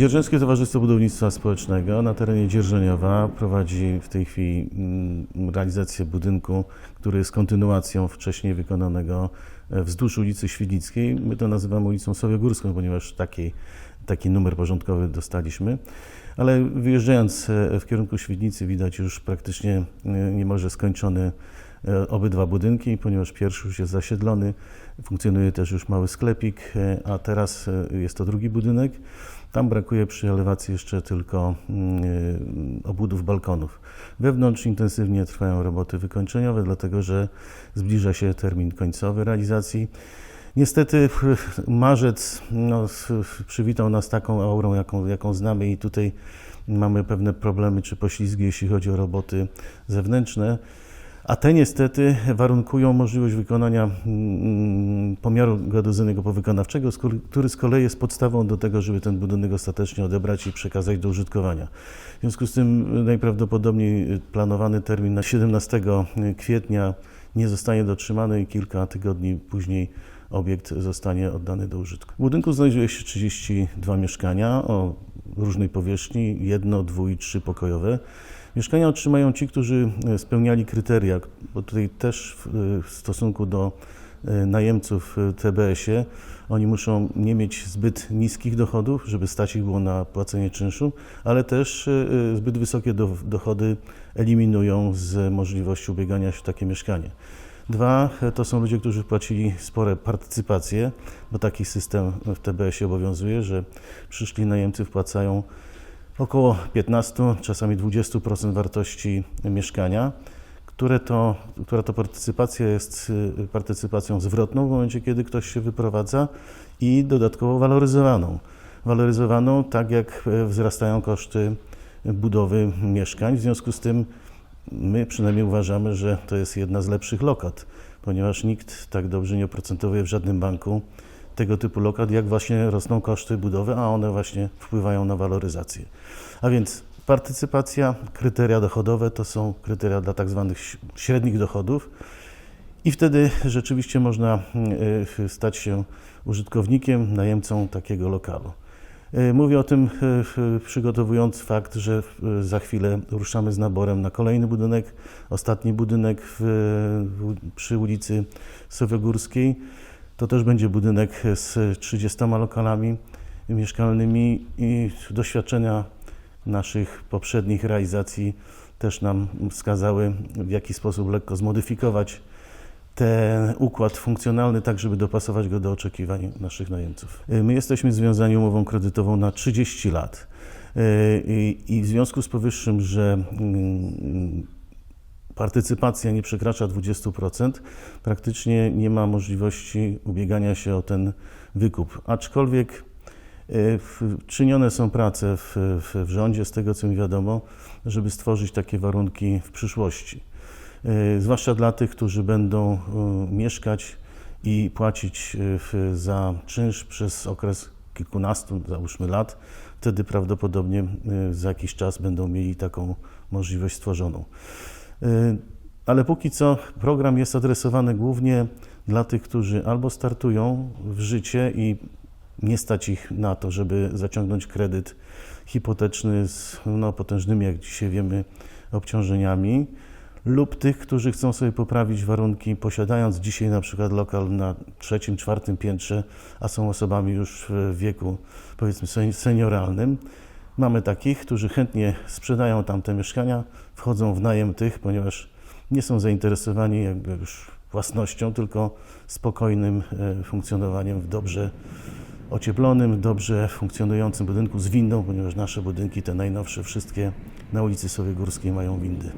Dzierżęskie Towarzystwo Budownictwa Społecznego na terenie Dzierżoniowa prowadzi w tej chwili mm, realizację budynku, który jest kontynuacją wcześniej wykonanego e, wzdłuż ulicy Świdnickiej. My to nazywamy ulicą Sowiogórską, ponieważ taki, numer porządkowy dostaliśmy. Ale wyjeżdżając e, w kierunku Świdnicy widać już praktycznie e, niemalże skończone e, obydwa budynki, ponieważ pierwszy już jest zasiedlony, funkcjonuje też już mały sklepik, e, a teraz e, jest to drugi budynek. Tam brakuje przy elewacji jeszcze tylko mm, e, obudów balkonów. Wewnątrz intensywnie trwają roboty wykończeniowe, dlatego że zbliża się termin końcowy realizacji. Niestety marzec no, przywitał nas taką aurą, jaką, jaką znamy i tutaj mamy pewne problemy czy poślizgi, jeśli chodzi o roboty zewnętrzne. A te niestety warunkują możliwość wykonania mm, pomiaru geodezyjnego powykonawczego, który z kolei jest podstawą do tego, żeby ten budynek ostatecznie odebrać i przekazać do użytkowania. W związku z tym najprawdopodobniej planowany termin na 17 kwietnia nie zostanie dotrzymany i kilka tygodni później obiekt zostanie oddany do użytku. W budynku znajduje się 32 mieszkania o różnej powierzchni, jedno, dwu i trzy pokojowe. Mieszkania otrzymają ci, którzy e, spełniali kryteria, bo tutaj też w, e, stosunku do e, najemców w TBS-ie oni muszą nie mieć zbyt niskich dochodów, żeby stać ich było na płacenie czynszu, ale też zbyt wysokie do, dochody eliminują z możliwości ubiegania się o takie mieszkanie. Dwa, to są ludzie, którzy płacili spore partycypacje, bo taki system w TBS-ie obowiązuje, że przyszli najemcy wpłacają około 15, czasami 20% wartości mieszkania, które to, która to partycypacja jest y, partycypacją zwrotną w momencie, kiedy ktoś się wyprowadza i dodatkowo waloryzowaną. Waloryzowaną tak, jak e, wzrastają koszty budowy mieszkań. W związku z tym my przynajmniej uważamy, że to jest jedna z lepszych lokat, ponieważ nikt tak dobrze nie oprocentowuje w żadnym banku tego typu lokat, jak właśnie rosną koszty budowy, a one właśnie wpływają na waloryzację. A więc partycypacja, kryteria dochodowe to są kryteria dla tak zwanych średnich dochodów i wtedy rzeczywiście można y, stać się użytkownikiem, najemcą takiego lokalu. Y, Mówię o tym y, przygotowując fakt, że za chwilę ruszamy z naborem na kolejny budynek, ostatni budynek w, przy ulicy Sowiogórskiej. To też będzie budynek z 30 lokalami mieszkalnymi i doświadczenia naszych poprzednich realizacji też nam wskazały, w jaki sposób lekko zmodyfikować ten układ funkcjonalny, tak żeby dopasować go do oczekiwań naszych najemców. Y, My jesteśmy związani umową kredytową na 30 lat i, i w związku z powyższym, że mm, partycypacja nie przekracza 20%, praktycznie nie ma możliwości ubiegania się o ten wykup. Aczkolwiek w- czynione są prace w, w, w rządzie, z tego co mi wiadomo, żeby stworzyć takie warunki w przyszłości. Y, Zwłaszcza dla tych, którzy będą y, mieszkać i płacić za czynsz przez okres kilkunastu, załóżmy lat, wtedy prawdopodobnie za jakiś czas będą mieli taką możliwość stworzoną. Y, Ale póki co program jest adresowany głównie dla tych, którzy albo startują w życie i nie stać ich na to, żeby zaciągnąć kredyt hipoteczny z no, potężnymi, jak dzisiaj wiemy, obciążeniami, lub tych, którzy chcą sobie poprawić warunki, posiadając dzisiaj na przykład lokal na trzecim, czwartym piętrze, a są osobami już w wieku powiedzmy sen- senioralnym. Mamy takich, którzy chętnie sprzedają tamte mieszkania, wchodzą w najem tych, ponieważ nie są zainteresowani jakby już własnością, tylko spokojnym e, funkcjonowaniem w dobrze ocieplonym, dobrze funkcjonującym budynku z windą, ponieważ nasze budynki, te najnowsze, wszystkie na ulicy Sowiegórskiej mają windy.